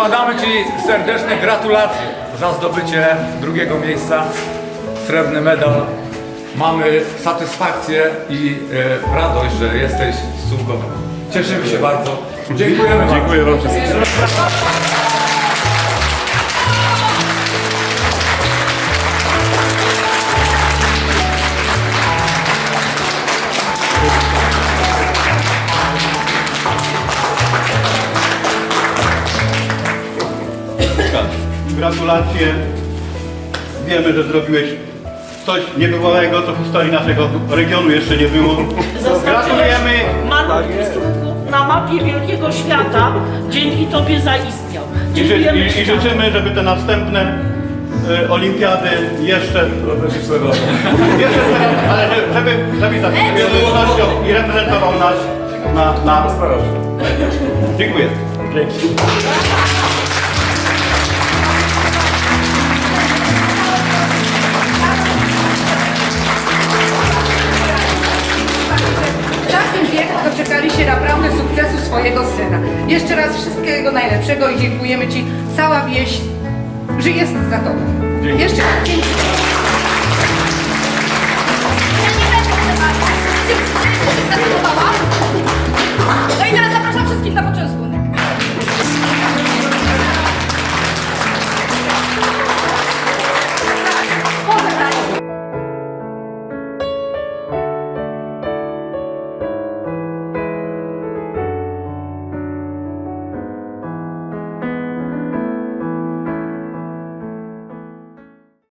Składamy Ci serdeczne gratulacje za zdobycie drugiego miejsca, srebrny medal. Mamy satysfakcję i e, radość, że jesteś z Sułkowa. Cieszymy się bardzo. Dziękujemy bardzo. Dziękuję Wam wszystkim. Gratulacje. Wiemy, że zrobiłeś coś niebywałego, co w historii naszego regionu jeszcze nie było. Gratulujemy. Pistrunków na mapie wielkiego świata dzięki Tobie zaistniał. I, ży, Dziękujemy i, Ci i życzymy, żeby te następne e, olimpiady jeszcze, jeszcze teraz, ale że- żeby, żeby tak, z wiadomością i reprezentował nas na, na... Dziękuję. W swojego syna. Jeszcze raz wszystkiego najlepszego i dziękujemy Ci. Cała wieś żyje za Tobą. Dzięki. Jeszcze raz. Ja nie będę.